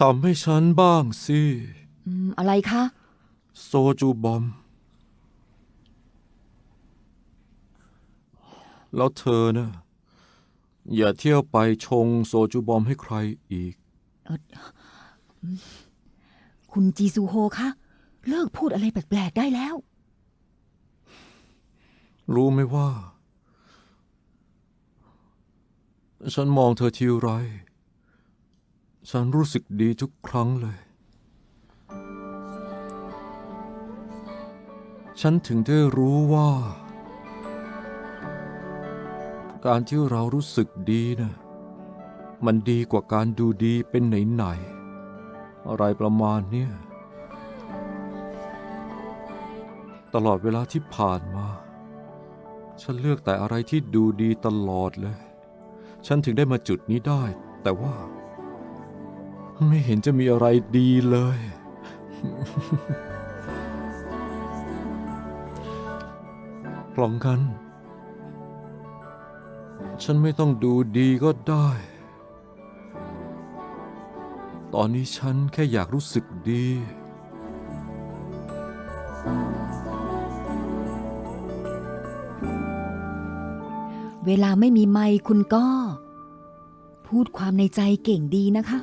ทำให้ฉันบ้างสิ อืมอะไรคะ โซจูบอม แล้วเธอนะอย่าเที่ยวไปชงโซจูบอมให้ใครอีก คุณจีซูโฮคะเลิกพูดอะไรแปลกๆได้แล้ว รู้ไหมว่า ฉันมองเธอทีไร ฉันรู้สึกดีทุกครั้งเลย ฉันถึงได้รู้ว่า การที่เรารู้สึกดีนะมันดีกว่าการดูดีเป็นไหนๆอะไรประมาณเนี้ยตลอดเวลาที่ผ่านมา ฉันเลือกแต่อะไรที่ดูดีตลอดเลย ฉันถึงได้มาจุดนี้ได้ แต่ว่า ไม่เห็นจะมีอะไรดีเลยกล่องกัน ฉันไม่ต้องดูดีก็ได้ ตอนนี้ฉันแค่อยากรู้สึกดี เวลาไม่มีไมค์คุณก็ พูดความในใจเก่งดีนะคะ